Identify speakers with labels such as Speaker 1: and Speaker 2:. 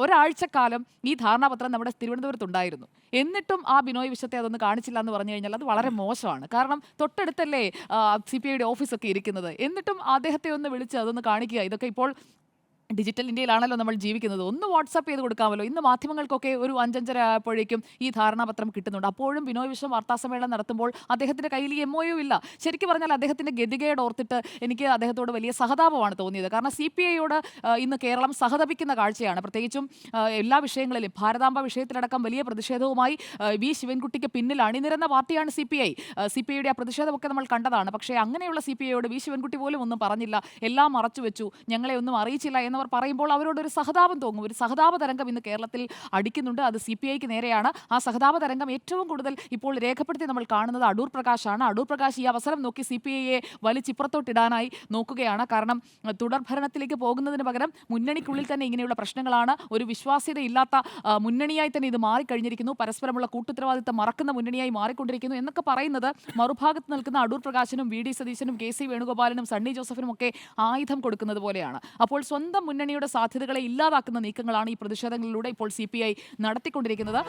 Speaker 1: ഒരാഴ്ചക്കാലം ഈ ധാരണാപത്രം നമ്മുടെ തിരുവനന്തപുരത്ത് ഉണ്ടായിരുന്നു എന്നിട്ടും ആ ബിനോയ് വിശ്വത്തെ അതൊന്ന് കാണിച്ചില്ല എന്ന് പറഞ്ഞു കഴിഞ്ഞാൽ അത് വളരെ മോശമാണ്. കാരണം തൊട്ടടുത്തല്ലേ സി പി ഐയുടെ ഓഫീസൊക്കെ ഇരിക്കുന്നത്. എന്നിട്ടും അദ്ദേഹത്തെ ഒന്ന് വിളിച്ച് അതൊന്ന് കാണിക്കുക. ഇതൊക്കെ ഇപ്പോൾ ഡിജിറ്റൽ ഇന്ത്യയിലാണല്ലോ നമ്മൾ ജീവിക്കുന്നത്. ഒന്ന് വാട്സപ്പ് ചെയ്ത് കൊടുക്കാമല്ലോ. ഇന്ന് മാധ്യമങ്ങൾക്കൊക്കെ ഒരു അഞ്ചഞ്ചര ആയപ്പോഴേക്കും ഈ ധാരണാപത്രം കിട്ടുന്നുണ്ട്. അപ്പോഴും ബിനോയ് വിശ്വം വാർത്താസമ്മേളനം നടത്തുമ്പോൾ അദ്ദേഹത്തിന്റെ കയ്യിൽ എം ഇല്ല. ശരിക്കും പറഞ്ഞാൽ അദ്ദേഹത്തിന്റെ ഗതികേട് ഓർത്തിട്ട് എനിക്ക് അദ്ദേഹത്തോട് വലിയ സഹതാപമാണ് തോന്നിയത്. കാരണം സി പി ഐയോട് ഇന്ന് കേരളം സഹതപിക്കുന്ന കാഴ്ചയാണ്. പ്രത്യേകിച്ചും എല്ലാ വിഷയങ്ങളിലും ഭാരതാംബ വിഷയത്തിലടക്കം വലിയ പ്രതിഷേധവുമായി വി. ശിവൻകുട്ടിക്ക് പിന്നിൽ അണിനിരന്ന പാർട്ടിയാണ് C P I C P ഐയുടെ ആ പ്രതിഷേധമൊക്കെ നമ്മൾ കണ്ടതാണ്. പക്ഷേ അങ്ങനെയുള്ള സി പി ഐയോട് വി. ശിവൻകുട്ടി പോലും ഒന്നും പറഞ്ഞില്ല. എല്ലാം മറച്ചു വെച്ചു ഞങ്ങളെ ഒന്നും അറിയിച്ചില്ല എന്നവർ പറയുമ്പോൾ അവരോടൊരു സഹതാപം തോന്നും. ഒരു സഹതാപ തരംഗം ഇന്ന് കേരളത്തിൽ അടിക്കുന്നുണ്ട്. അത് സി പി ഐക്ക് നേരെയാണ്. ആ സഹതാപ തരംഗം ഏറ്റവും കൂടുതൽ ഇപ്പോൾ രേഖപ്പെടുത്തി നമ്മൾ കാണുന്നത് അടൂർ പ്രകാശാണ്. അടൂർ പ്രകാശ് ഈ അവസരം നോക്കി സി പി ഐയെ വലിച്ചിപ്പുറത്തോട്ടിടാനായി നോക്കുകയാണ്. കാരണം തുടർ ഭരണത്തിലേക്ക് പോകുന്നതിന് പകരം മുന്നണിക്കുള്ളിൽ തന്നെ ഇങ്ങനെയുള്ള പ്രശ്നങ്ങളാണ്. ഒരു വിശ്വാസ്യത ഇല്ലാത്ത മുന്നണിയായി തന്നെ ഇത് മാറിക്കഴിഞ്ഞിരിക്കുന്നു. പരസ്പരമുള്ള കൂട്ടുത്തരവാദിത്തം മറക്കുന്ന മുന്നണിയായി മാറിക്കൊണ്ടിരിക്കുന്നു എന്നൊക്കെ പറയുന്നത് മറുഭാഗത്ത് നിൽക്കുന്ന അടൂർ പ്രകാശിനും വി ഡി സതീശനും കെ സി വേണുഗോപാലനും സണ്ണി ജോസഫിനും ഒക്കെ ആയുധം കൊടുക്കുന്നത് പോലെയാണ്. അപ്പോൾ സ്വന്തം മുന്നണിയുടെ സാധ്യതകളെ ഇല്ലാതാക്കുന്ന നീക്കങ്ങളാണ് ഈ പ്രതിഷേധങ്ങളിലൂടെ ഇപ്പോൾ സി നടത്തിക്കൊണ്ടിരിക്കുന്നത്.